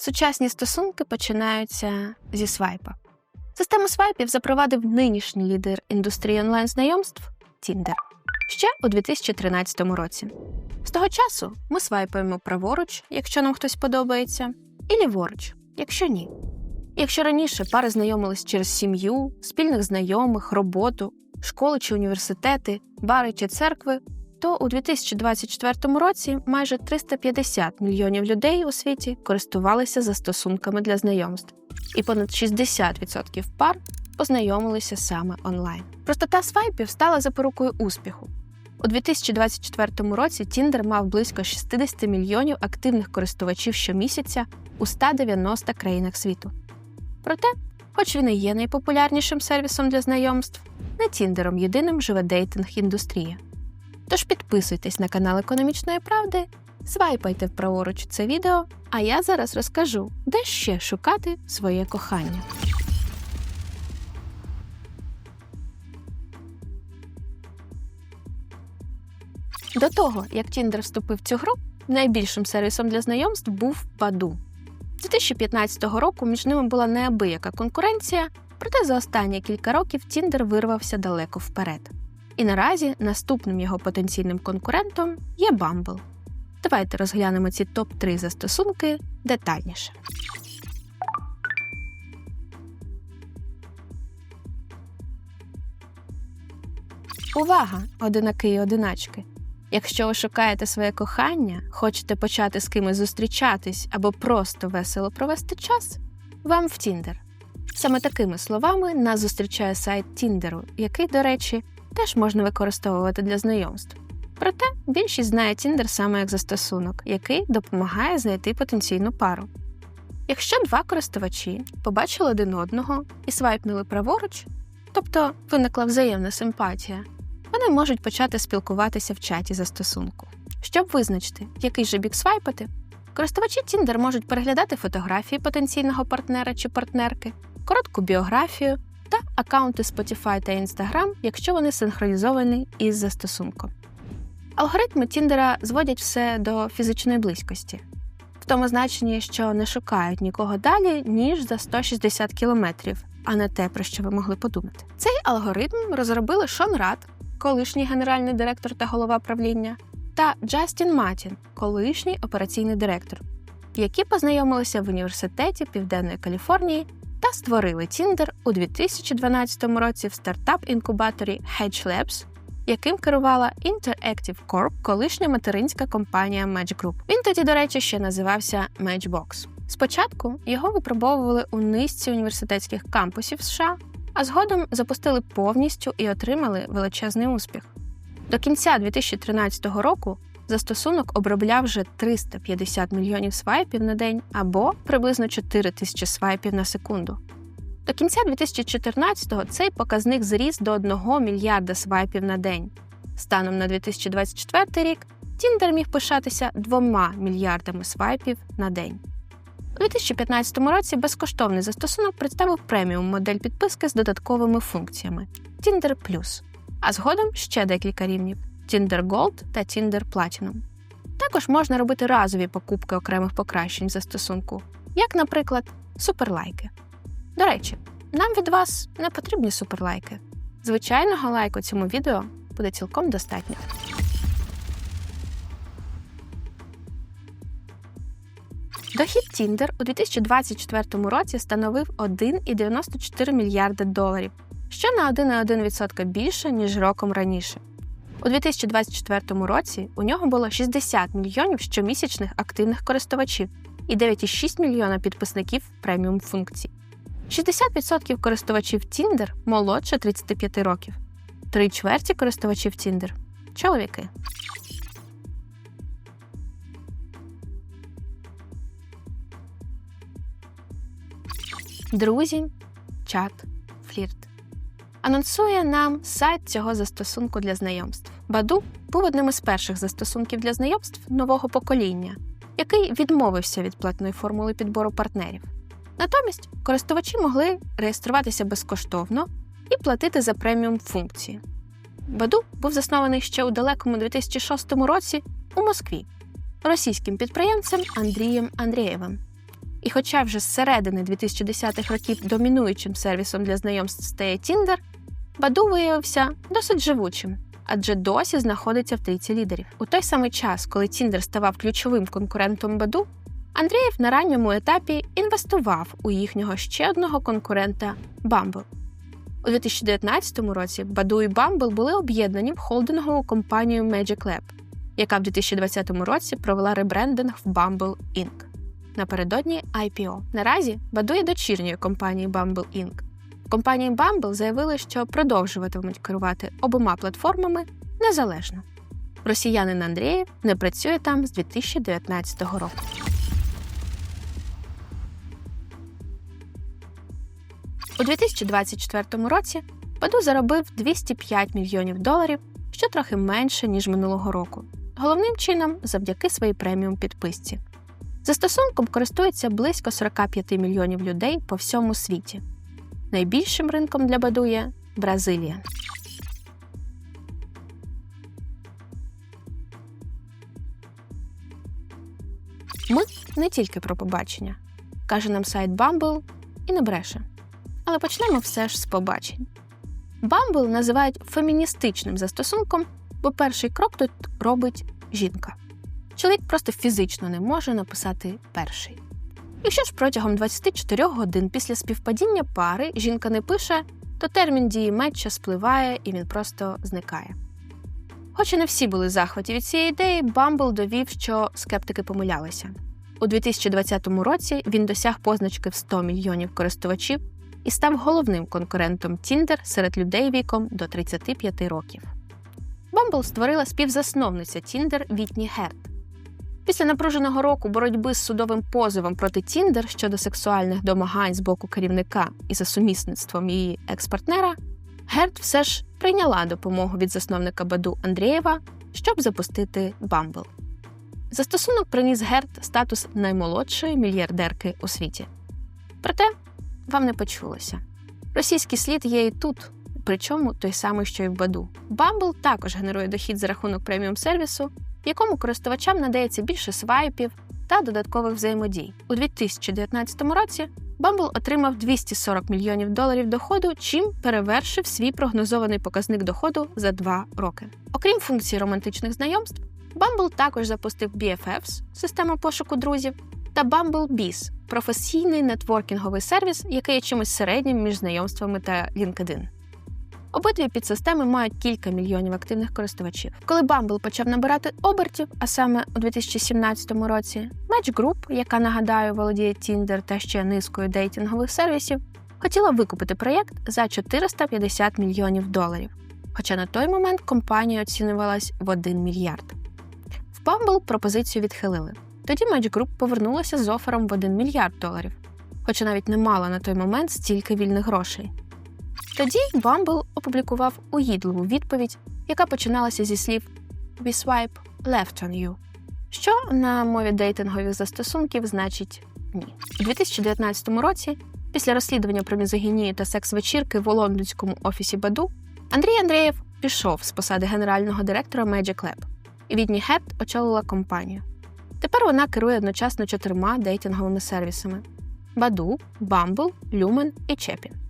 Сучасні стосунки починаються зі свайпа. Систему свайпів запровадив нинішній лідер індустрії онлайн-знайомств Tinder ще у 2013 році. З того часу ми свайпаємо праворуч, якщо нам хтось подобається, і ліворуч, якщо ні. Якщо раніше пари знайомились через сім'ю, спільних знайомих, роботу, школи чи університети, бари чи церкви, то у 2024 році майже 350 мільйонів людей у світі користувалися застосунками для знайомств, і понад 60% пар познайомилися саме онлайн. Простота свайпів стала запорукою успіху. У 2024 році Tinder мав близько 60 мільйонів активних користувачів щомісяця у 190 країнах світу. Проте, хоч він і є найпопулярнішим сервісом для знайомств, не Тіндером єдиним живе дейтинг-індустрія. Тож підписуйтесь на канал Економічної правди, свайпайте праворуч це відео, а я зараз розкажу, де ще шукати своє кохання. До того, як Tinder вступив в цю гру, найбільшим сервісом для знайомств був Баду. З 2015 року між ними була неабияка конкуренція, проте за останні кілька років Tinder вирвався далеко вперед. І наразі наступним його потенційним конкурентом є Bumble. Давайте розглянемо ці топ-3 застосунки детальніше. Увага, одинаки і одиначки! Якщо ви шукаєте своє кохання, хочете почати з кимось зустрічатись або просто весело провести час, вам в Тіндер. Саме такими словами нас зустрічає сайт Тіндеру, який, до речі, теж можна використовувати для знайомств. Проте більшість знає Тіндер саме як застосунок, який допомагає знайти потенційну пару. Якщо два користувачі побачили один одного і свайпнули праворуч, тобто виникла взаємна симпатія, вони можуть почати спілкуватися в чаті застосунку. Щоб визначити, який же бік свайпати, користувачі Tinder можуть переглядати фотографії потенційного партнера чи партнерки, коротку біографію та аккаунти Spotify та Instagram, якщо вони синхронізовані із застосунком. Алгоритми Тіндера зводять все до фізичної близькості, в тому значенні, що не шукають нікого далі, ніж за 160 кілометрів, а не те, про що ви могли подумати. Цей алгоритм розробили Шон Рад, колишній генеральний директор та голова правління, та Джастін Матін, колишній операційний директор, які познайомилися в університеті Південної Каліфорнії та створили Tinder у 2012 році в стартап-інкубаторі Hedge Labs, яким керувала Interactive Corp, колишня материнська компанія Match Group. Він тоді, до речі, ще називався Matchbox. Спочатку його випробовували у низці університетських кампусів США, а згодом запустили повністю і отримали величезний успіх. До кінця 2013 року застосунок обробляв вже 350 мільйонів свайпів на день або приблизно 4 тисячі свайпів на секунду. До кінця 2014-го цей показник зріс до 1 мільярда свайпів на день. Станом на 2024 рік Tinder міг пишатися 2 мільярдами свайпів на день. У 2015 році безкоштовний застосунок представив преміум модель підписки з додатковими функціями Tinder Plus, а згодом ще декілька рівнів Tinder Gold та Tinder Platinum. Також можна робити разові покупки окремих покращень застосунку, як, наприклад, суперлайки. До речі, нам від вас не потрібні суперлайки. Звичайного лайку цьому відео буде цілком достатньо. Дохід Tinder у 2024 році становив 1,94 мільярди доларів, що на 1,1% більше, ніж роком раніше. У 2024 році у нього було 60 мільйонів щомісячних активних користувачів і 9,6 мільйона підписників преміум функцій. 60% користувачів Tinder молодше 35 років, три чверті користувачів Tinder – чоловіки. Друзі, чат, флірт. Анонсує нам сайт цього застосунку для знайомств. Баду був одним із перших застосунків для знайомств нового покоління, який відмовився від платної формули підбору партнерів. Натомість користувачі могли реєструватися безкоштовно і платити за преміум функції. Баду був заснований ще у далекому 2006 році у Москві російським підприємцем Андрієм Андрієвим. І хоча вже з середини 2010-х років домінуючим сервісом для знайомств стає Tinder, Баду виявився досить живучим, адже досі знаходиться в трійці лідерів. У той самий час, коли Tinder ставав ключовим конкурентом Баду, Андрієв на ранньому етапі інвестував у їхнього ще одного конкурента Bumble. У 2019 році Баду і Bumble були об'єднані в холдингову компанію Magic Lab, яка в 2020 році провела ребрендинг в Bumble Inc. Напередодні IPO. Наразі Баду є дочірньою компанії Bumble Inc. Компанії Bumble заявили, що продовжуватимуть керувати обома платформами незалежно. Росіянин Андрієв не працює там з 2019 року. У 2024 році Баду заробив 205 мільйонів доларів, що трохи менше ніж минулого року. Головним чином завдяки своїй преміум підписці. Застосунком користується близько 45 мільйонів людей по всьому світі. Найбільшим ринком для Баду є Бразилія. Ми не тільки про побачення, каже нам сайт Bumble і не бреше. Але почнемо все ж з побачень. Bumble називають феміністичним застосунком, бо перший крок тут робить жінка. Чоловік просто фізично не може написати перший. Якщо ж протягом 24 годин після співпадіння пари жінка не пише, то термін дії матча спливає і він просто зникає. Хоч і не всі були захваті від цієї ідеї, Bumble довів, що скептики помилялися. У 2020 році він досяг позначки в 100 мільйонів користувачів і став головним конкурентом Tinder серед людей віком до 35 років. Bumble створила співзасновниця Tinder Вітні Герт. Після напруженого року боротьби з судовим позовом проти Тіндер щодо сексуальних домагань з боку керівника і за сумісництвом її експартнера, Герт все ж прийняла допомогу від засновника Баду Андрієва, щоб запустити Бамбл. Застосунок приніс Герт статус наймолодшої мільярдерки у світі. Проте вам не почулося. Російський слід є і тут, причому той самий, що й в Баду. Бамбл також генерує дохід за рахунок преміум сервісу якому користувачам надається більше свайпів та додаткових взаємодій. У 2019 році Bumble отримав 240 мільйонів доларів доходу, чим перевершив свій прогнозований показник доходу за два роки. Окрім функції романтичних знайомств, Bumble також запустив BFFs – систему пошуку друзів, та Bumble Biz – професійний нетворкінговий сервіс, який є чимось середнім між знайомствами та LinkedIn. Обидві підсистеми мають кілька мільйонів активних користувачів. Коли Bumble почав набирати обертів, а саме у 2017 році, Match Group, яка нагадаю, володіє Tinder та ще низкою дейтингових сервісів, хотіла викупити проєкт за 450 мільйонів доларів. Хоча на той момент компанія оцінювалась в 1 мільярд. В Bumble пропозицію відхилили. Тоді Match Group повернулася з офером в 1 мільярд доларів, хоча навіть не мала на той момент стільки вільних грошей. Тоді Bumble опублікував угідливу відповідь, яка починалася зі слів «We swipe left on you», що на мові дейтингових застосунків значить ні. У 2019 році, після розслідування про мізогінію та секс-вечірки в лондонському офісі Баду, Андрій Андрієв пішов з посади генерального директора Magic Lab, і Відні Хепт очолила компанію. Тепер вона керує одночасно чотирма дейтинговими сервісами: Баду, Bumble, Lumen і Chepin.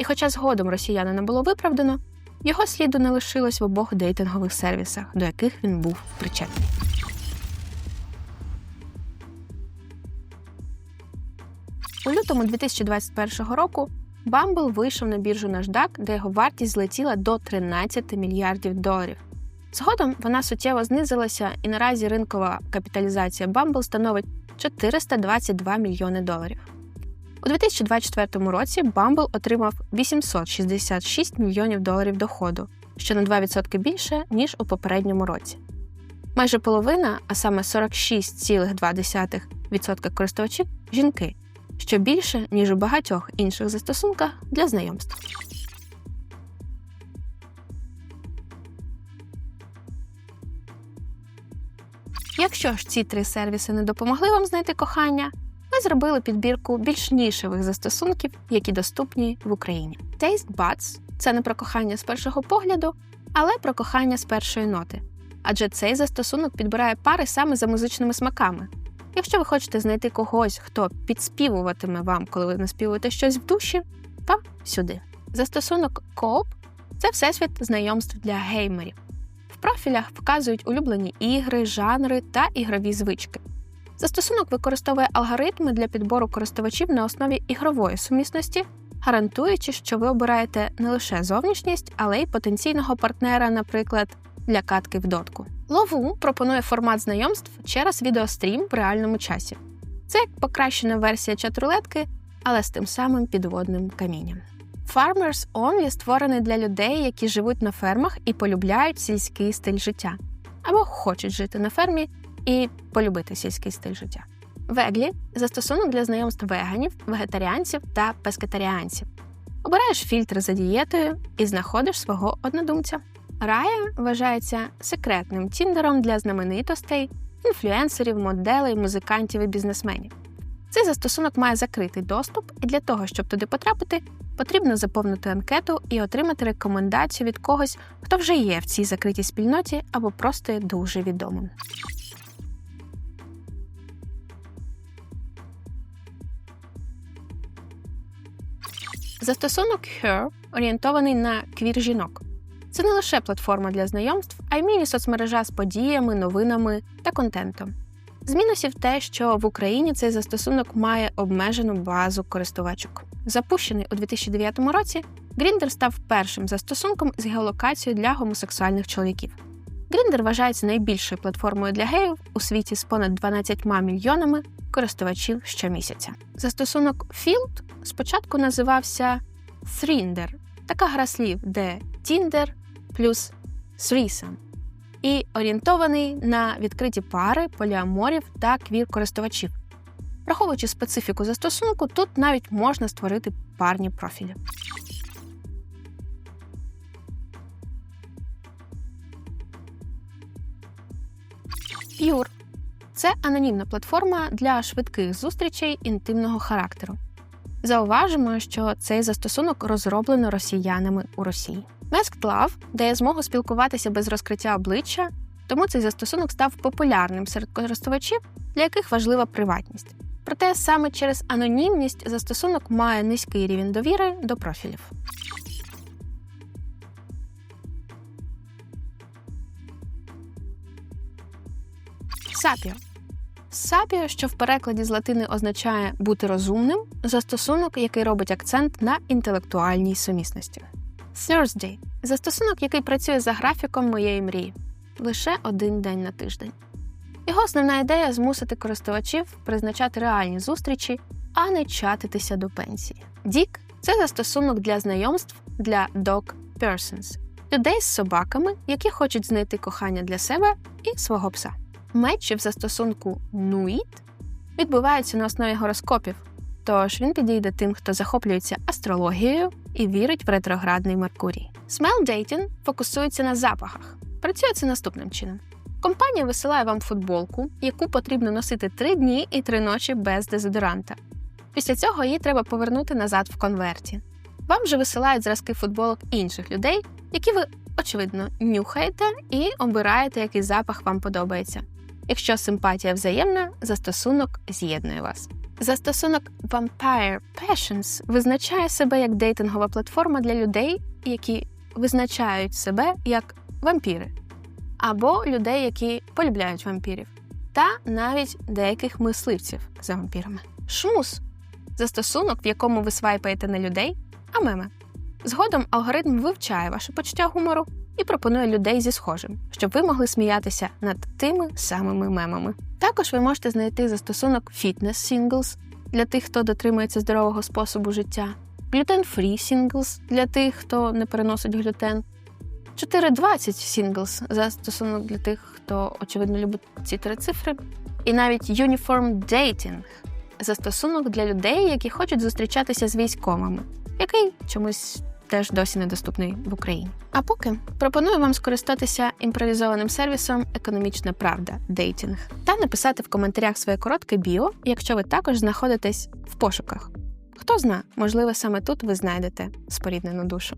І хоча згодом росіяни не було виправдано, його сліду не лишилось в обох дейтингових сервісах, до яких він був причетний. У лютому 2021 року Bumble вийшов на біржу NASDAQ, де його вартість злетіла до 13 мільярдів доларів. Згодом вона суттєво знизилася, і наразі ринкова капіталізація Bumble становить 422 мільйони доларів. У 2024 році Bumble отримав 866 мільйонів доларів доходу, що на 2% більше, ніж у попередньому році. Майже половина, а саме 46,2% користувачів жінки, що більше, ніж у багатьох інших застосунках для знайомств. Якщо ж ці три сервіси не допомогли вам знайти кохання, зробили підбірку більш нішевих застосунків, які доступні в Україні. Taste Buds – це не про кохання з першого погляду, але про кохання з першої ноти. Адже цей застосунок підбирає пари саме за музичними смаками. Якщо ви хочете знайти когось, хто підспівуватиме вам, коли ви наспівуєте щось в душі, то сюди. Застосунок Coop – це всесвіт знайомств для геймерів. В профілях вказують улюблені ігри, жанри та ігрові звички. Застосунок використовує алгоритми для підбору користувачів на основі ігрової сумісності, гарантуючи, що ви обираєте не лише зовнішність, але й потенційного партнера, наприклад, для катки в дотку. Лову пропонує формат знайомств через відеострім в реальному часі. Це як покращена версія чат-рулетки, але з тим самим підводним камінням. Farmers Only створений для людей, які живуть на фермах і полюбляють сільський стиль життя, або хочуть жити на фермі і полюбити сільський стиль життя. Веглі застосунок для знайомств веганів, вегетаріанців та пескетаріанців. Обираєш фільтр за дієтою і знаходиш свого однодумця. Рая вважається секретним тіндером для знаменитостей, інфлюенсерів, моделей, музикантів і бізнесменів. Цей застосунок має закритий доступ, і для того, щоб туди потрапити, потрібно заповнити анкету і отримати рекомендацію від когось, хто вже є в цій закритій спільноті або просто є дуже відомим. Застосунок Her орієнтований на квір жінок. Це не лише платформа для знайомств, а й міні-соцмережа з подіями, новинами та контентом. З мінусів те, що в Україні цей застосунок має обмежену базу користувачок. Запущений у 2009 році, Grindr став першим застосунком з геолокацією для гомосексуальних чоловіків. Grindr вважається найбільшою платформою для геїв у світі з понад 12 мільйонами користувачів щомісяця. Застосунок Field спочатку називався Thrinder, така гра слів, де Tinder плюс threesome, і орієнтований на відкриті пари, поліаморів та квір-користувачів. Враховуючи специфіку застосунку, тут навіть можна створити парні профілі. Pure – це анонімна платформа для швидких зустрічей інтимного характеру. Зауважимо, що цей застосунок розроблено росіянами у Росії. Masked Love дає змогу спілкуватися без розкриття обличчя, тому цей застосунок став популярним серед користувачів, для яких важлива приватність. Проте саме через анонімність застосунок має низький рівень довіри до профілів. Сапіо Сапіо, що в перекладі з латини означає бути розумним, застосунок, який робить акцент на інтелектуальній сумісності. Thursday – застосунок, який працює за графіком моєї мрії лише один день на тиждень. Його основна ідея змусити користувачів призначати реальні зустрічі, а не чатитися до пенсії. Дік це застосунок для знайомств для dog persons – людей з собаками, які хочуть знайти кохання для себе і свого пса. Метчі в застосунку Nuit відбуваються на основі гороскопів, тож він підійде тим, хто захоплюється астрологією і вірить в ретроградний Меркурій. Smell Dating фокусується на запахах. Працює це наступним чином. Компанія висилає вам футболку, яку потрібно носити три дні і три ночі без дезодоранта. Після цього її треба повернути назад в конверті. Вам же висилають зразки футболок інших людей, які ви, очевидно, нюхаєте і обираєте, який запах вам подобається. Якщо симпатія взаємна, застосунок з'єднує вас. Застосунок Vampire Passions визначає себе як дейтингова платформа для людей, які визначають себе як вампіри, або людей, які полюбляють вампірів, та навіть деяких мисливців за вампірами. Шмус застосунок, в якому ви свайпаєте не людей, а меми. Згодом алгоритм вивчає ваше почуття гумору і пропонує людей зі схожим, щоб ви могли сміятися над тими самими мемами. Також ви можете знайти застосунок Fitness Singles для тих, хто дотримується здорового способу життя, Gluten-Free Singles для тих, хто не переносить глютен, 420 Singles застосунок для тих, хто очевидно любить ці три цифри, і навіть Uniform Dating застосунок для людей, які хочуть зустрічатися з військовими, який чомусь теж досі недоступний в Україні. А поки пропоную вам скористатися імпровізованим сервісом Економічна Правда Дейтінг та написати в коментарях своє коротке біо, якщо ви також знаходитесь в пошуках. Хто зна, можливо, саме тут ви знайдете споріднену душу.